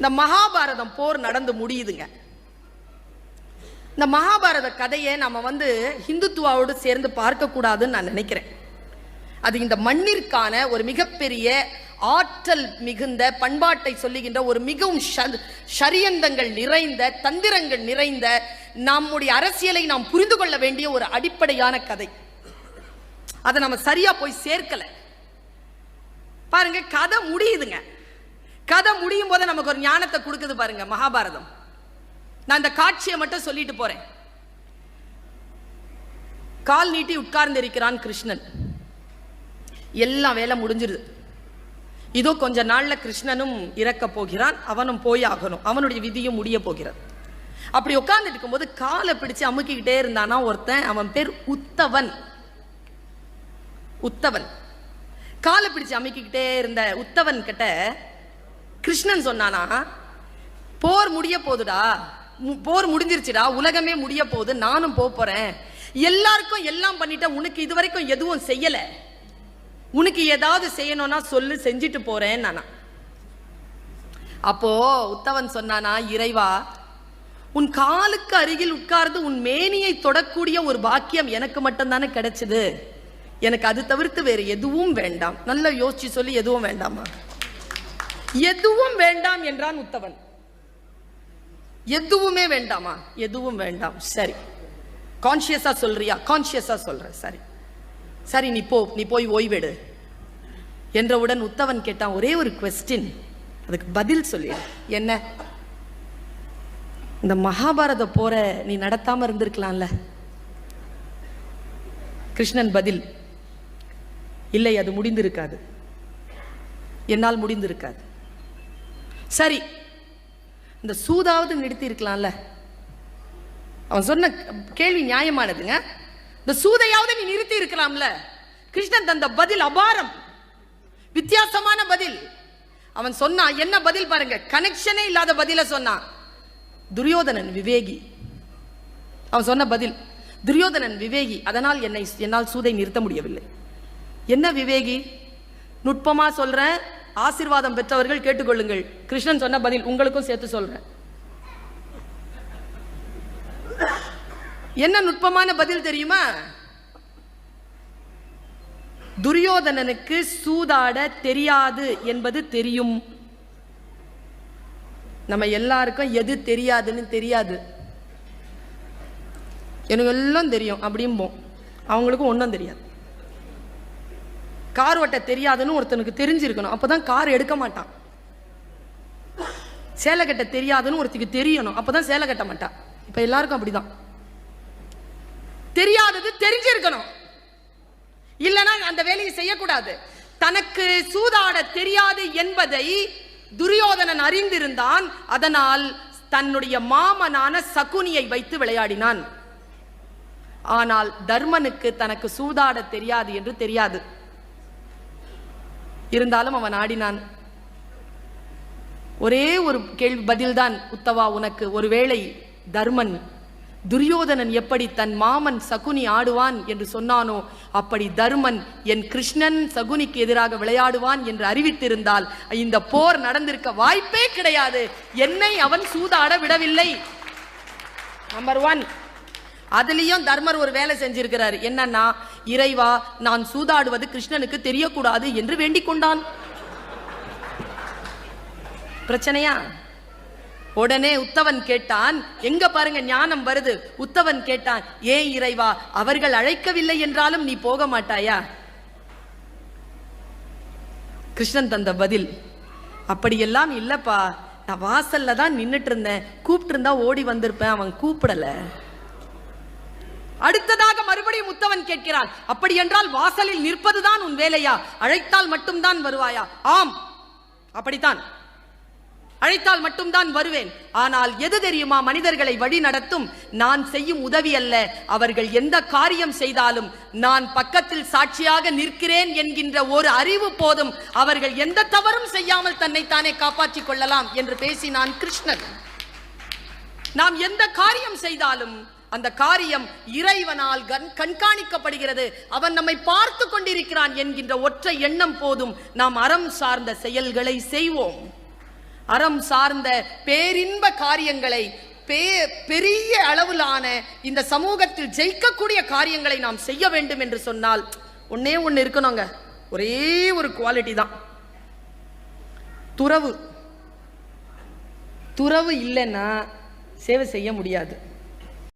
இந்த மகாபாரதம் போர் நடந்து முடியுதுங்க. இந்த மகாபாரத கதையை நம்ம வந்து ஹிந்துத்துவாவோடு சேர்ந்து பார்க்கக்கூடாதுன்னு நான் நினைக்கிறேன். அது இந்த மண்ணிற்கான ஒரு மிகப்பெரிய ஆற்றல் மிகுந்த பண்பாட்டை சொல்லுகின்ற ஒரு மிகவும் ஷ- ஷரியந்தங்கள் நிறைந்த தந்திரங்கள் நிறைந்த நம்முடைய அரசியலை நாம் புரிந்து கொள்ள வேண்டிய ஒரு அடிப்படையான கதை. அதை நம்ம சரியா போய் சேர்க்கல. பாருங்க கதை முடியுதுங்க. கதை முடியும் போது நமக்கு ஒரு ஞானத்தை கொடுக்குது பாருங்க மகாபாரதம். நான் இந்த காட்சியை மட்டும் சொல்லிட்டு போறேன். கால் நீட்டி உட்கார்ந்து இருக்கிறான் கிருஷ்ணன். எல்லாம் வேலை முடிஞ்சிருது. இதோ கொஞ்ச நாள்ல கிருஷ்ணனும் இறக்க போகிறான் அவனும் போய் ஆகணும். அவனுடைய விதியும் முடிய போகிறது. அப்படி உட்கார்ந்துட்டு இருக்கும்போது காலை பிடிச்சு அமுக்கிக்கிட்டே இருந்தானா ஒருத்தன்? அவன் பேர் உத்தவன். உத்தவன். காலை பிடிச்சு அமுக்கிக்கிட்டே இருந்த உத்தவன் கிட்ட கிருஷ்ணன் சொன்னானா? போர் முடிய போகுதுடா போர் முடிஞ்சிருச்சுடா. உலகமே முடிய போகுது நானும் போறேன். எல்லாருக்கும் எல்லாம் பண்ணிட்டேன். உனக்கு இது வரைக்கும் எதுவும் செய்யல. உனக்கு ஏதாவது செய்யணும்னா சொல்லு செஞ்சுட்டு போறேன் நானா. அப்போ உத்தவன் சொன்னானா இறைவா உன் காலுக்கு அருகில் உட்கார்ந்து உன் மேனியை தொடக்கூடிய ஒரு பாக்கியம் எனக்கு மட்டும்தானே கிடைச்சது. எனக்கு அது தவிர்த்து வேறு எதுவும் வேண்டாம். நல்லா யோசிச்சு சொல்லி எதுவும் வேண்டாமா எதுவும் வேண்டாம் என்றான் உத்தவன் எதுவுமே வேண்டாமா? எதுவும் வேண்டாம். சரி. கான்சியஸா சொல்றியா? கான்சியஸா சொல்றேன் சரி. சரி நீ போ. நீ போய் ஓய்வெடு என்றவுடன் உத்தவன் கேட்டான் ஒரே ஒரு கொஸ்டின் அதுக்கு பதில் சொல்லி. என்ன? இந்த மகாபாரத போற நீ நடத்தாம இருந்திருக்கலாம்ல. கிருஷ்ணன் பதில் இல்லை அது முடிந்திருக்காது. என்னால் முடிந்திருக்காது. சரி. இந்த சூதாவது நிறுத்தி இருக்கலாம்ல. அவன் சொன்ன கேள்வி நியாயமானதுங்க. இந்த சூதையாவது நீ நிறுத்தி இருக்கலாம்ல. கிருஷ்ணன் தந்த பதில் அபாரம். வித்தியாசமான பதில். அவன் சொன்னான் என்ன பதில் பாருங்க. கனெக்ஷனே இல்லாத பதில சொன்னான். துரியோதனன் விவேகி. அவன் சொன்ன பதில் துரியோதனன் விவேகி அதனால் என்னை என்னால் சூதை நிறுத்த முடியவில்லை. என்ன விவேகி? நுட்பமா சொல்றேன். ஆசீர்வாதம் பெற்றவர்கள் கேட்டுக்கொள்ளுங்கள். கிருஷ்ணன் சொன்ன பதில் உங்களுக்கும் சேர்த்து சொல்றேன். என்ன நுட்பமான பதில் தெரியுமா? துரியோதனனுக்கு சூதாட தெரியாது என்பது தெரியும். நம்ம எல்லாருக்கும் எது தெரியாதுன்னு தெரியாது. எனக்கு எல்லாம் தெரியும் அப்படிம்போம் அவங்களுக்கும் ஒன்றும் தெரியாது. கார் ஓட்ட தெரியாதுன்னு ஒருத்தனுக்கு தெரிஞ்சிருக்கணும். அப்போதான் கார் எடுக்க மாட்டான். சேலை கட்ட தெரியாதுன்னு ஒருத்தனுக்கு தெரியணும். அப்போதான் சேலை கட்ட மாட்டான் இப்போ எல்லாருக்கும் அப்படிதான். தெரியாதது தெரிஞ்சிருக்கணும். இல்லைன்னா அந்த வேலையை செய்யக்கூடாது. தனக்கு சூதாட தெரியாது என்பதை துரியோதனன் அறிந்திருந்தான். அதனால் தன்னுடைய மாமனான சகுனியை வைத்து விளையாடினான். ஆனால் தர்மனுக்கு தனக்கு சூதாட தெரியாது என்று தெரியாது. இருந்தாலும் அவன் ஆடினான். ஒரே ஒரு கேள்வி பதில்தான் உத்தவா உனக்கு. ஒருவேளை தர்மன் துரியோதனன் எப்படி தன் மாமன் சகுனி ஆடுவான் என்று சொன்னானோ அப்படி தர்மன் என் கிருஷ்ணன் சகுனிக்கு எதிராக விளையாடுவான் என்று அறிவித்திருந்தால் இந்த போர் நடந்திருக்க வாய்ப்பே கிடையாது. என்னை அவன் சூதாட விடவில்லை. நம்பர் ஒன் அதுலேயும் தர்மர் ஒரு வேலை செஞ்சிருக்கிறார். என்னன்னா இறைவா நான் சூதாடுவது கிருஷ்ணனுக்கு தெரியக்கூடாது என்று வேண்டிக் கொண்டான். பிரச்சனையா? உடனே உத்தவன் கேட்டான் எங்க பாருங்க ஞானம் வருது. உத்தவன் கேட்டான் ஏன் இறைவா அவர்கள் அழைக்கவில்லை என்றாலும் நீ போக மாட்டாயா? கிருஷ்ணன் தந்த பதில் அப்படியெல்லாம் இல்லப்பா. நான் வாசல்ல தான் நின்றுட்டு இருந்தேன். கூப்பிட்டு இருந்தா ஓடி வந்திருப்பேன். அவன் கூப்பிடல. அடுத்ததாக மறுபடியும் உத்தவன் கேட்கிறான் அப்படி என்றால் வாசலில் நிற்பதுதான் உன் வேலையா? அழைத்தால் மட்டும்தான் வருவாயா? ஆம் அப்படித்தான். அழைத்தால் மட்டும்தான் வருவேன். ஆனால் எது தெரியுமா மனிதர்களை வழி நடத்தும்? நான் செய்யும் உதவி அல்ல. அவர்கள் எந்த காரியம் செய்தாலும் நான் பக்கத்தில் சாட்சியாக நிற்கிறேன் என்கின்ற ஒரு அறிவு போதும். அவர்கள் எந்த தவறும் செய்யாமல் தன்னைத்தானே காப்பாற்றிக் கொள்ளலாம் என்று பேசினான் கிருஷ்ணன் நாம் எந்த காரியம் செய்தாலும் அந்த காரியம் இறைவனால் கண் கண்காணிக்கப்படுகிறது. அவன் நம்மை பார்த்து கொண்டிருக்கிறான் என்கின்ற ஒற்றை எண்ணம் போதும் நாம் அறம் சார்ந்த செயல்களை செய்வோம். அறம் சார்ந்த பேரின்ப காரியங்களை பெரிய அளவிலான இந்த சமூகத்தில் ஜெயிக்கக்கூடிய காரியங்களை நாம் செய்ய வேண்டும் என்று சொன்னால் ஒன்னே ஒன்று இருக்கணுங்க. ஒரே ஒரு குவாலிட்டி தான். துறவு. துறவு இல்லைன்னா சேவை செய்ய முடியாது.